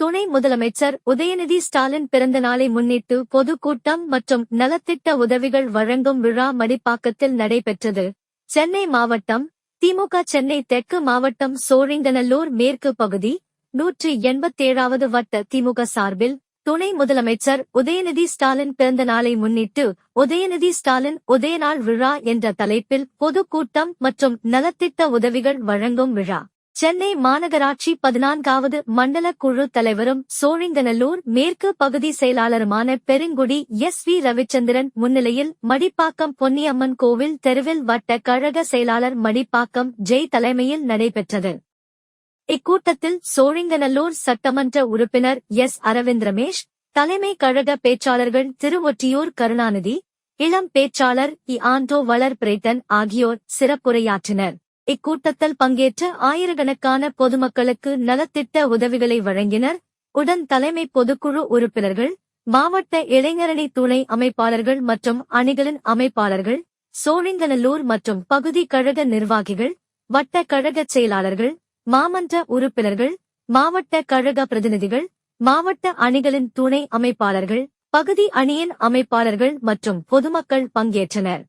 துணை முதலமைச்சர் உதயநிதி ஸ்டாலின் பிறந்த நாளை முன்னிட்டு பொதுக்கூட்டம் மற்றும் நலத்திட்ட உதவிகள் வழங்கும் விழா மடிப்பாக்கத்தில் நடைபெற்றது. சென்னை மாவட்டம் திமுக சென்னை தெற்கு மாவட்டம் சோழிங்கநல்லூர் மேற்கு பகுதி நூற்றி எண்பத்தேழாவது வட்ட திமுக சார்பில் துணை முதலமைச்சர் உதயநிதி ஸ்டாலின் பிறந்த நாளை முன்னிட்டு உதயநிதி ஸ்டாலின் உதயநாள் விழா என்ற தலைப்பில் பொதுக்கூட்டம் மற்றும் நலத்திட்ட உதவிகள் வழங்கும் விழா. சென்னை மாநகராட்சி பதினான்காவது மண்டல குழு தலைவரும் சோழிங்கநல்லூர் மேற்கு பகுதி செயலாளருமான பெருங்குடி எஸ் வி ரவிச்சந்திரன் முன்னிலையில் மடிப்பாக்கம் பொன்னியம்மன் கோவில் தெருவில் வட்ட கழக செயலாளர் மடிப்பாக்கம் ஜெய் தலைமையில் நடைபெற்றது. இக்கூட்டத்தில் சோழிங்கநல்லூர் சட்டமன்ற உறுப்பினர் எஸ் அரவிந்த் ரமேஷ் தலைமை கழக பேச்சாளர்கள் திருவொற்றியூர் கருணாநிதி இளம் பேச்சாளர் இ ஆண்டோ வளர் பிரேத்தன் ஆகியோர் சிறப்புரையாற்றினர். இக்கூட்டத்தில் பங்கேற்ற ஆயிரக்கணக்கான பொதுமக்களுக்கு நலத்திட்ட உதவிகளை வழங்கினர். உடன் தலைமை பொதுக்குழு உறுப்பினர்கள் மாவட்ட இளைஞரணி துணை அமைப்பாளர்கள் மற்றும் அணிகளின் அமைப்பாளர்கள் சோழிங்கநல்லூர் மற்றும் பகுதி கழக நிர்வாகிகள் வட்ட கழக செயலாளர்கள் மாமன்ற உறுப்பினர்கள் மாவட்ட கழக பிரதிநிதிகள் மாவட்ட அணிகளின் துணை அமைப்பாளர்கள் பகுதி அணியின் அமைப்பாளர்கள் மற்றும் பொதுமக்கள் பங்கேற்றனர்.